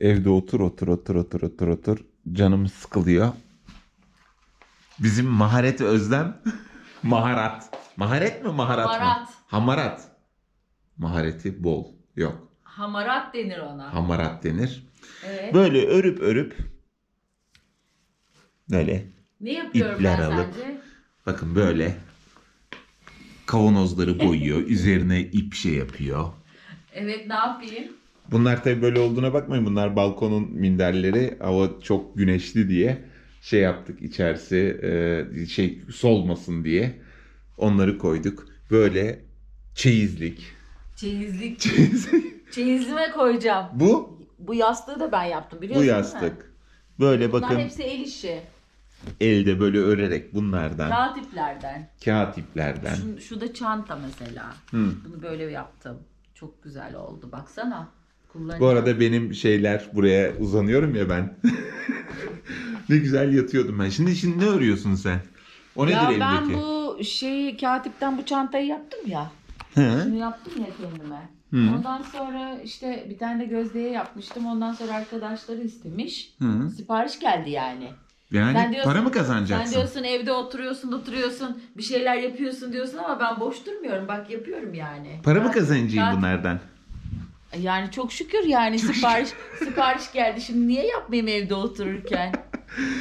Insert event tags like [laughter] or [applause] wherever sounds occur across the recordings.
Evde otur otur otur otur otur otur. Canım sıkılıyor. Bizim maharet özlem. [laughs] Maharat. Maharet mi maharat mı? Hamarat. Hamarat. Mahareti bol. Yok. Hamarat denir ona. Hamarat denir. Evet. Böyle örüp örüp böyle ne yapıyorum ipler ben alıp- sence? bakın böyle kavanozları boyuyor. [laughs] üzerine ip şey yapıyor. Evet ne yapayım? Bunlar tabii böyle olduğuna bakmayın. Bunlar balkonun minderleri. Hava çok güneşli diye şey yaptık içerisi e, şey solmasın diye. Onları koyduk. Böyle çeyizlik. Çeyizlik. Çeyizlik. Çeyizime koyacağım. Bu Bu yastığı da ben yaptım bu biliyorsun değil mi? yastık. Böyle Bunlar bakın hepsi el işi. elde böyle örerek bunlardan Kağıt iplerden. kağıt iplerden. Şu, şu da çanta mesela. Hı. Bunu böyle yaptım. Çok güzel oldu. Baksana. Kullanacağım. Bu arada benim şeyler buraya uzanıyorum ya ben. [laughs] ne güzel yatıyordum ben. Şimdi şimdi ne örüyorsun sen? O nedir ya eldeki? ben bu şeyi katipten bu çantayı yaptım ya. Hı? Şunu yaptım ya kendime. Hı. Ondan sonra işte bir tane de gözdeye yapmıştım. Ondan sonra arkadaşları istemiş. Hı. Sipariş geldi yani. Yani Sen diyorsun- para mı kazanacaksın? Sen diyorsun evde oturuyorsun oturuyorsun bir şeyler yapıyorsun diyorsun ama ben boş durmuyorum. Bak yapıyorum yani. Para mı Ben- kazanacağım ben- bunlardan? Yani çok şükür yani sipariş sipariş geldi. Şimdi niye yapmayayım evde otururken?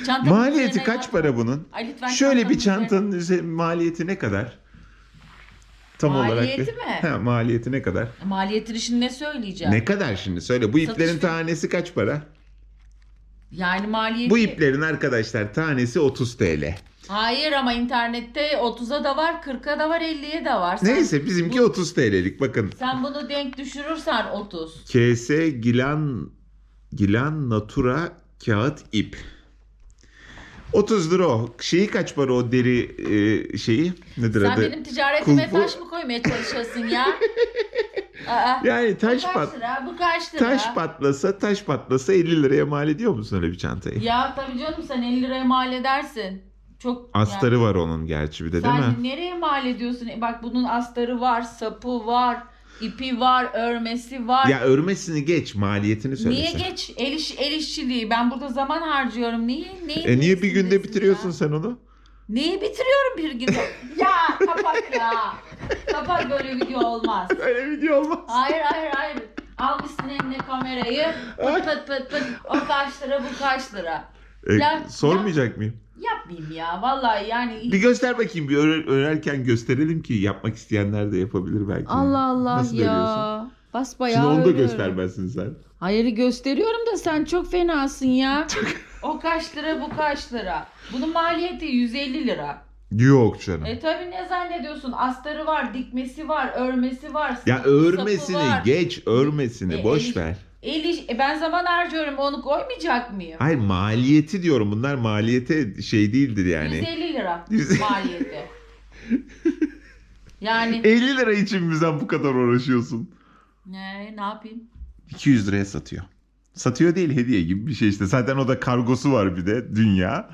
Çantanın Maliyeti üzerine kaç yap- para bunun? Ay lütfen Şöyle bir çantanın üzerine- çantanın maliyeti ne kadar? Tam Maliyeti olarak. mi? Ha, maliyeti ne kadar? Maliyetini şimdi ne söyleyeceğim? Ne kadar şimdi söyle. Bu iplerin Satış- tanesi kaç para? Yani maliyeti... Bu iplerin arkadaşlar tanesi 30 TL. Hayır ama internette 30'a da var, 40'a da var, 50'ye de var. Sen, Neyse bizimki 30 TL'lik bakın. Sen bunu denk düşürürsen 30. KS Gilan Gilan Natura kağıt ip. 30 lira o. Şeyi kaç para o deri e, şeyi? Nedir Sen adı? benim ticaretime Kulpu- taş mı koymaya çalışıyorsun ya? [laughs] Aa, Yani taş bu kaç pat lira? Bu kaç lira? taş patlasa taş patlasa 50 liraya mal ediyor musun öyle bir çantayı? Ya tabii canım sen 50 liraya mal edersin. Çok Astarı var onun gerçi bir de yani, değil mi? nereye mal ediyorsun? E Bak bunun astarı var, sapı var, ipi var, örmesi var. Ya örmesini geç maliyetini söyle Niye sen. geç? El, iş, el işçiliği. Ben burada zaman harcıyorum. Niye? Neyi E niye bir günde bitiriyorsun ya? sen onu? Neyi bitiriyorum bir günde? [laughs] ya kapat ya. Kapat böyle video olmaz. Öyle video olmaz. Hayır hayır hayır. Almışsın eline kamerayı. Pıt pıt pıt pıt. O kaç lira bu kaç lira. E, Ya- sormayacak mıyım? Yapmayayım ya. Vallahi yani. Bir göster bakayım bir örer- örerken gösterelim ki yapmak isteyenler de yapabilir belki. Allah Allah Nasıl ya. örüyorsun? Basbayağı Şimdi onu da örüyorum. göstermezsin sen. Hayır gösteriyorum da sen çok fenasın ya. [laughs] o kaç lira bu kaç lira. Bunun maliyeti 150 lira. Yok canım. E tabi ne zannediyorsun? Astarı var, dikmesi var, örmesi var. ya sapı örmesini var. geç örmesini E, boş el- ver. El iş- e ben zaman harcıyorum onu koymayacak mıyım? Hayır maliyeti diyorum bunlar maliyete şey değildir yani. 150 lira Yüz- [laughs] maliyeti. yani 50 lira için mi sen bu kadar uğraşıyorsun? ne, ne yapayım? 200 liraya satıyor. Satıyor değil hediye gibi bir şey işte. Zaten o da kargosu var bir de dünya.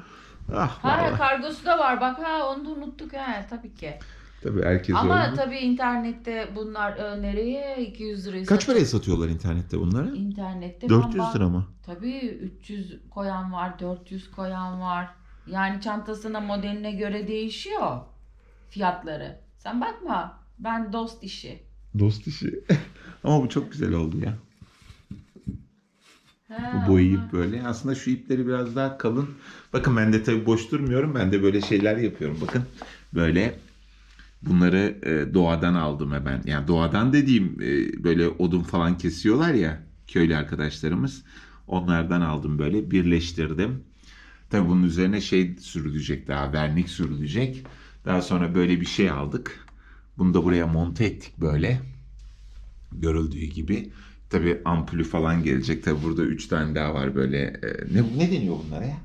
Ah Ha vallahi. kargosu da var bak ha onu da unuttuk ha tabii ki. Tabii herkes Ama öyle. tabii internette bunlar e, nereye 200 liraya Kaç satıyor? paraya satıyorlar internette bunları? İnternette 400 ben bak- lira mı? Tabii 300 koyan var, 400 koyan var. Yani çantasına modeline göre değişiyor fiyatları. Sen bakma. Ben dost işi. Dost işi. [laughs] Ama bu çok güzel oldu ya. Ha, Bu boyayıp böyle. Aslında şu ipleri biraz daha kalın. Bakın ben de tabii boş durmuyorum. Ben de böyle şeyler yapıyorum. Bakın böyle bunları e, doğadan aldım ben. Yani doğadan dediğim e, böyle odun falan kesiyorlar ya köylü arkadaşlarımız. Onlardan aldım böyle birleştirdim. Tabii bunun üzerine şey sürülecek daha vernik sürülecek. Daha sonra böyle bir şey aldık. Bunu da buraya monte ettik böyle. Görüldüğü gibi. Tabii ampulü falan gelecek. Tabii burada üç tane daha var böyle. e, ne, ne deniyor bunlara ya?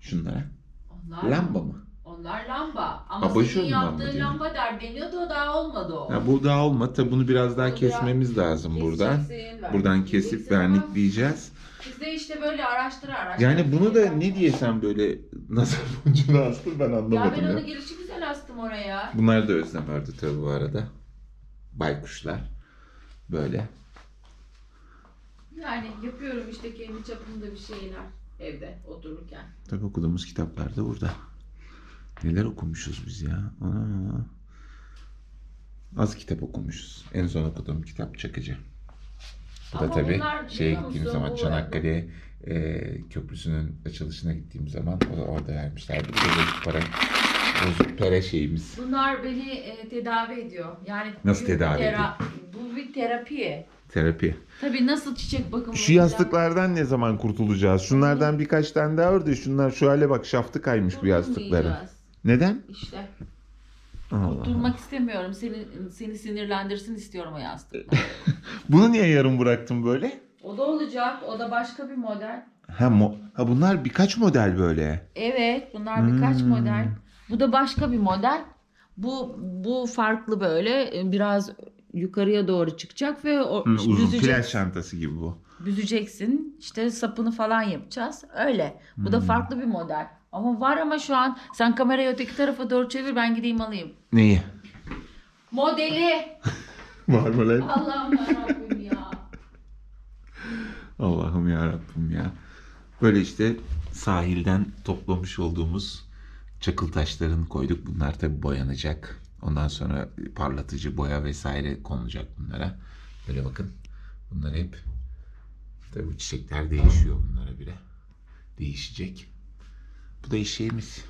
Şunlara. Onlar, Lamba mı? Onlar lamba. Ama Abajur senin yaptığın diyor? lamba der deniyordu o daha olmadı o. Ya bu daha olmadı. Tabii bunu biraz daha Bu kesmemiz lazım buradan. Buradan kesip vernikleyeceğiz. Biz de işte böyle araştıra araştıra. Yani bunu da ne diyesem böyle nazar [laughs] boncuğuna astım ben Ya anlamadım ben ya. onu gelişi güzel astım oraya. Bunlar da Özlem ördü tabii bu arada. Baykuşlar. Böyle. Ya, ya, ya. Böyle. Ya, ya. Yani yapıyorum işte kendi çapımda bir şeyler evde otururken. Tabii okuduğumuz kitaplar da burada. Neler okumuşuz biz ya. Ana. Az kitap okumuşuz. En son okuduğum kitap Çakıcı. Bu da tabii bunlar şeye biliyor gittiğim musun, zaman Çanakkale e, Köprüsü'nün açılışına gittiğim zaman o da orada vermişlerdi. Bir de bozuk para, bozuk para şeyimiz. Bunlar beni e, tedavi ediyor. Yani Nasıl tedavi tera- Bu bir terapi. Terapi. Tabii nasıl çiçek bakımı Şu yastıklardan ne zaman kurtulacağız? Şunlardan birkaç tane daha ördü. Şunlar şu hale bak şaftı kaymış bu yastıkların. Kurtulmayacağız. Neden? İşte Allah. durmak istemiyorum. Seni seni sinirlendirsin istiyorum o yastıklar. [laughs] Bunu niye yarım bıraktın böyle? o da olacak. O da başka bir model. Ha, mo- ha bunlar birkaç model böyle. Evet, bunlar birkaç Hmm. model. Bu da başka bir model. Bu bu farklı böyle biraz yukarıya doğru çıkacak ve o Hı, uzun büzecek- plaj çantası gibi bu. büzeceksin. İşte sapını falan yapacağız. Öyle. Bu da Hmm. farklı bir model. Ama var ama şu an sen kamerayı öteki tarafa doğru çevir ben gideyim alayım. Neyi? Modeli. Var mı lan? Allah'ım yarabbim ya. Allah'ım ya Rabbim ya. Böyle işte sahilden toplamış olduğumuz çakıl taşlarını koyduk. Bunlar tabi boyanacak. Ondan sonra parlatıcı boya vesaire konulacak bunlara. Böyle bakın. Bunlar hep tabi bu çiçekler değişiyor bunlara bile. Değişecek. Bu da işimiz.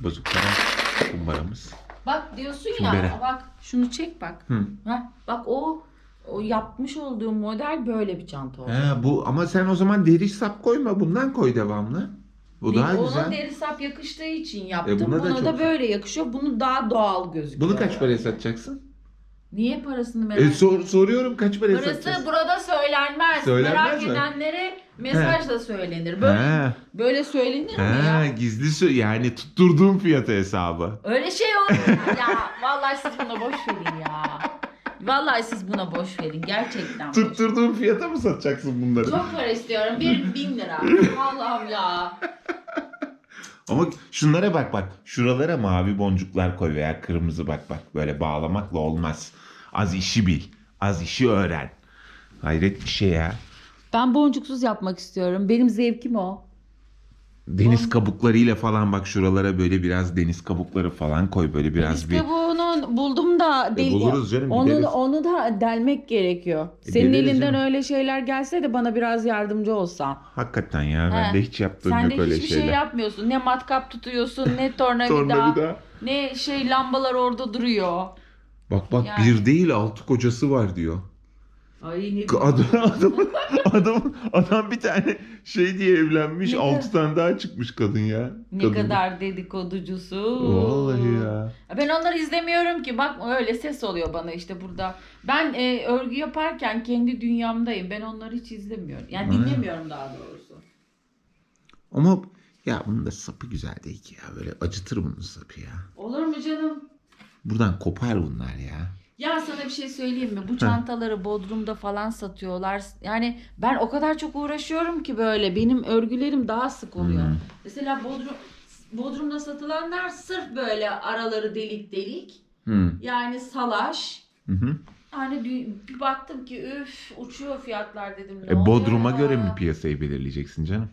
Bozuk para kumbaramız. Bak diyorsun ya bak şunu çek bak. Hı. Ha, bak o o yapmış olduğum model böyle bir çanta olacak. He, bu ama sen o zaman deri sap koyma. Bundan koy devamlı. Bu daha Ona güzel. deri sap yakıştığı için yaptım. E, buna da buna da çok- böyle yakışıyor. Bunu daha doğal gözüküyor. Bunu kaç paraya satacaksın? Niye parasını merak E, sor, soruyorum kaç paraya Parası satacaksın? burada söylenmez. Söylenmez merak mi? edenlere mesajla söylenir. Böyle He, böyle söylenir mi ya? gizli sö- yani tutturduğum fiyatı hesabı. Öyle şey olur mu? [laughs] ya vallahi siz buna boş verin ya. Vallahi siz buna boş verin. Gerçekten boş. Tutturduğum fiyata mı satacaksın bunları? Çok para istiyorum. Bir bin lira. [laughs] Allah'ım ya. Ama şunlara bak bak. Şuralara mavi boncuklar koy veya kırmızı bak bak. Böyle bağlamakla olmaz. Az işi bil. Az işi öğren. Hayret bir şey ya. Ben boncuksuz yapmak istiyorum. Benim zevkim o. Deniz kabuklarıyla falan bak şuralara böyle biraz deniz kabukları falan koy böyle biraz Deniz bir. Kabuğunu buldum da E, buluruz canım, onu gideriz. onu da delmek gerekiyor. E, Senin deleriz elinden canım. öyle şeyler gelse de bana biraz yardımcı olsan. Hakikaten ya ben He. de hiç yaptığım Sen yok de öyle hiçbir şeyler. şey yapmıyorsun. Ne matkap tutuyorsun, ne [laughs] tornavida, Tornavida. ne şey lambalar orada duruyor. Bak bak Yani. bir değil altı kocası var diyor. Ay ne Adam, [laughs] adam, adam, adam bir tane şey diye evlenmiş Ne altı tane daha çıkmış kadın ya. ne Kadın. kadar dedikoducusu. Vallahi ya. Ben onları izlemiyorum ki. Bak öyle ses oluyor bana işte burada. Ben e, örgü yaparken kendi dünyamdayım. Ben onları hiç izlemiyorum. Yani Ha. dinlemiyorum daha doğrusu. Ama ya bunun da sapı güzel değil ki ya. Böyle acıtır bunun sapı ya. Olur mu canım? Buradan kopar bunlar ya. Ya sana bir şey söyleyeyim mi? Bu çantaları Bodrum'da falan satıyorlar. Yani ben o kadar çok uğraşıyorum ki böyle. Benim örgülerim daha sık oluyor. Hmm. Mesela Bodrum Bodrum'da satılanlar sırf böyle araları delik delik. Hı. Yani salaş. Hı hı. Yani bir baktım ki üf uçuyor fiyatlar dedim. Ne E, oluyor Bodrum'a ya? göre mi piyasayı belirleyeceksin canım?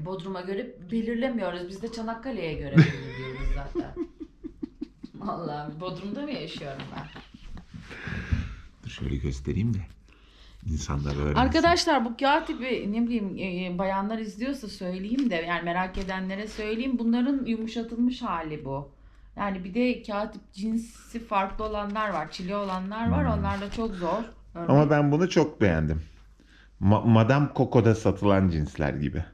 E, Bodrum'a göre belirlemiyoruz. Biz de Çanakkale'ye göre belirliyoruz zaten. [laughs] Vallahi Bodrum'da mı yaşıyorum ben? Şöyle göstereyim de. İnsanlar öğrensin. Arkadaşlar bu kağıt tipi ne bileyim e, e, bayanlar izliyorsa söyleyeyim de yani merak edenlere söyleyeyim. Bunların yumuşatılmış hali bu. Yani bir de kağıt tip cinsi farklı olanlar var. Çili olanlar var. Onlar da çok zor. Örneğin- Ama ben bunu çok beğendim. Ma- Madame Coco'da satılan cinsler gibi.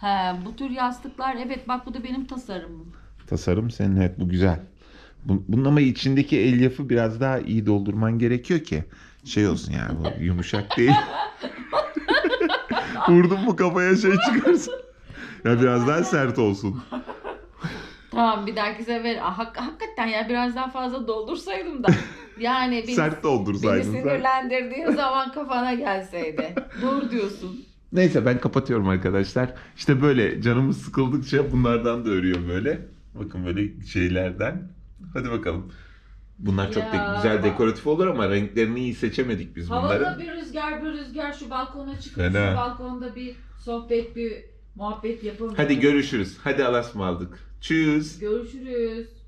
He, bu tür yastıklar evet bak bu da benim tasarımım. Tasarım senin evet bu güzel. Bu- Bunun ama içindeki elyafı biraz daha iyi doldurman gerekiyor ki şey olsun yani bu yumuşak değil. [laughs] Vurdun mu kafaya şey çıkarsın. Ya biraz daha sert olsun. Tamam bir dahaki sefer Ah, hak- hakikaten ya biraz daha fazla doldursaydım da yani beni, Sert beni doldursaydın sen. sinirlendirdiğin zaman kafana gelseydi. Doğru diyorsun. Neyse ben kapatıyorum arkadaşlar. İşte böyle canımız sıkıldıkça bunlardan da örüyorum böyle. Bakın böyle şeylerden. Hadi bakalım. Bunlar çok Ya, güzel dekoratif olur ama renklerini iyi seçemedik biz Havada bunların. bir rüzgar bir rüzgar şu balkona çıkıp Fena. şu balkonda bir sohbet bir muhabbet yapalım. Hadi görüşürüz. Hadi alasma aldık. Tschüss. Görüşürüz.